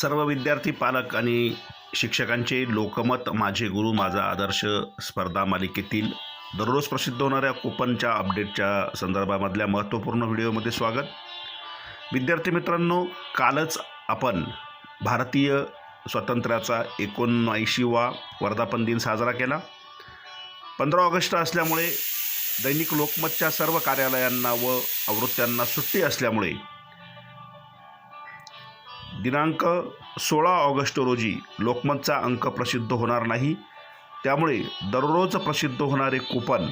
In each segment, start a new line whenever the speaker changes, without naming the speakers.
सर्व विद्यार्थी पालक आणि शिक्षकांचे लोकमत माझे गुरु माझा आदर्श स्पर्धा मालिकेतील दररोज प्रसिद्ध होणाऱ्या कुपनच्या अपडेटच्या संदर्भामधल्या महत्त्वपूर्ण व्हिडिओमध्ये स्वागत. विद्यार्थी मित्रांनो कालच आपण भारतीय स्वातंत्र्याचा एकोणऐंशीवा वर्धापन दिन साजरा केला. पंधरा ऑगस्ट असल्यामुळे दैनिक लोकमतच्या सर्व कार्यालयांना व आवृत्त्यांना सुट्टी असल्यामुळे दिनांक सोळा ऑगस्ट रोजी लोकमतचा अंक प्रसिद्ध होणार नाही. त्यामुळे दररोज प्रसिद्ध होणारे कुपन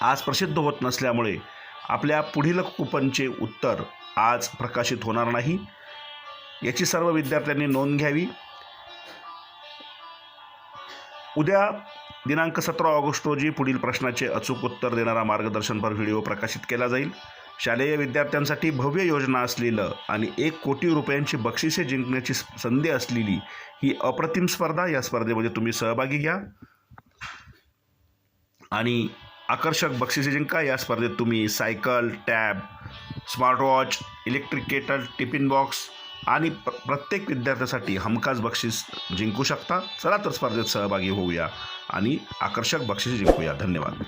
आज प्रसिद्ध होत नसल्यामुळे आपल्या पुढील कुपनचे उत्तर आज प्रकाशित होणार नाही. याची सर्व विद्यार्थ्यांनी नोंद घ्यावी. उद्या दिनांक सतरा ऑगस्ट रोजी पुढील प्रश्नाचे अचूक उत्तर देणारा मार्गदर्शनपर व्हिडिओ प्रकाशित केला जाईल. शालेय विद्यार्थ्यांसाठी भव्य योजना असलेलं आणि एक कोटी रुपयांची बक्षिसे जिंकण्याची संधी असलेली ही अप्रतिम स्पर्धा या स्पर्धेमध्ये तुम्ही सहभागी घ्या. आणि आकर्षक बक्षिसे जिंका. या स्पर्धेत तुम्ही cycle tab smartwatch electric kettle tiffin box आणि प्र प्रत्येक विद्यार्थ्यासाठी हमखास बक्षीस जिंकू शकता. चला तर स्पर्धेत सहभागी होऊया आणि आकर्षक बक्षीस जिंकूया. धन्यवाद.